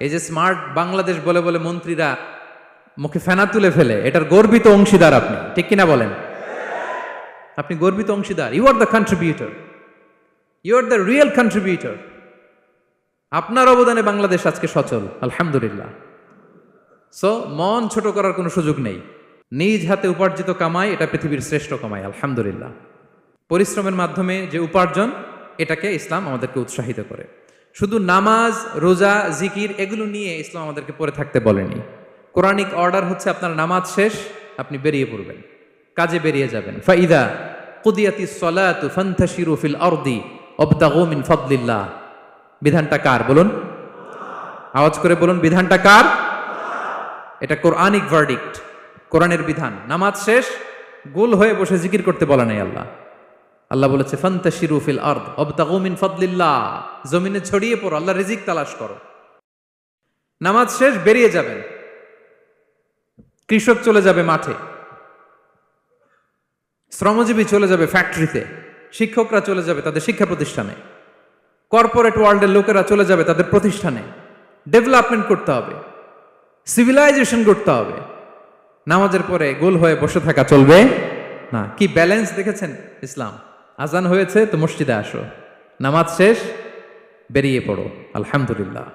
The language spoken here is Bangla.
এই যে স্মার্ট বাংলাদেশ বলে বলে মন্ত্রীরা মুখে ফেনা তুলে ফেলে, এটার গর্বিত অংশীদার আপনি, ঠিক কিনা বলেন? আপনি গর্বিত অংশীদার you are the contributor you are the real contributor আপনার অবদানে বাংলাদেশ আজকে সচল, আলহামদুলিল্লাহ। সো মন ছোট করার কোনো সুযোগ নেই। নিজ হাতে উপার্জিত কামাই, এটা পৃথিবীর শ্রেষ্ঠ কামাই, আলহামদুলিল্লাহ। পরিশ্রমের মাধ্যমে যে উপার্জন, এটাকে ইসলাম আমাদেরকে উৎসাহিত করে। শুধু নামাজ, রোজা, জিকির এগুলো নিয়ে ইসলাম আমাদেরকে পড়ে থাকতে বলেনি। কোরআনিক অর্ডার হচ্ছে আপনার নামাজ শেষ, আপনি বেরিয়ে পড়বেন, কাজে বেরিয়ে যাবেন। ফাইদা কুদিয়াতি সলাতু ফান্তাশিরু ফিল আরদি ওয়াবতাগু মিন ফাদলিল্লাহ। বিধানটা কার বলুন? আওয়াজ করে বলুন, বিধানটা কার? এটা কোরআনিক ভার্ডিক্ট কোরআনের বিধান। নামাজ শেষ, গোল হয়ে বসে জিকির করতে বলা নাই আল্লাহ। আল্লাহ বলেছে, ফান্তাশিরু ফিল আরদ ওয়াবতাগু মিন ফাদলিল্লাহ। জমিনে ছড়িয়ে পড়ো, আল্লাহ রিজিক তালাশ করো। নামাজ শেষ, বেরিয়ে যাবেন। কৃষক চলে যাবে মাঠে। শ্রমজীবী চলে যাবে ফ্যাক্টরিতে। শিক্ষকরা চলে যাবে তাদের শিক্ষা প্রতিষ্ঠানে। কর্পোরেট ওয়ার্ল্ডের লোকেরা চলে যাবে তাদের প্রতিষ্ঠানে। ডেভেলপমেন্ট করতে হবে। সিভিলাইজেশন করতে হবে। নামাজের পরে গোল হয়ে বসে থাকা চলবে না। কি ব্যালেন্স দেখেছেন ইসলাম? আজান হয়েছে তো মসজিদে আসো। নামাজ শেষ বেরিয়ে পড়ো। আলহামদুলিল্লাহ।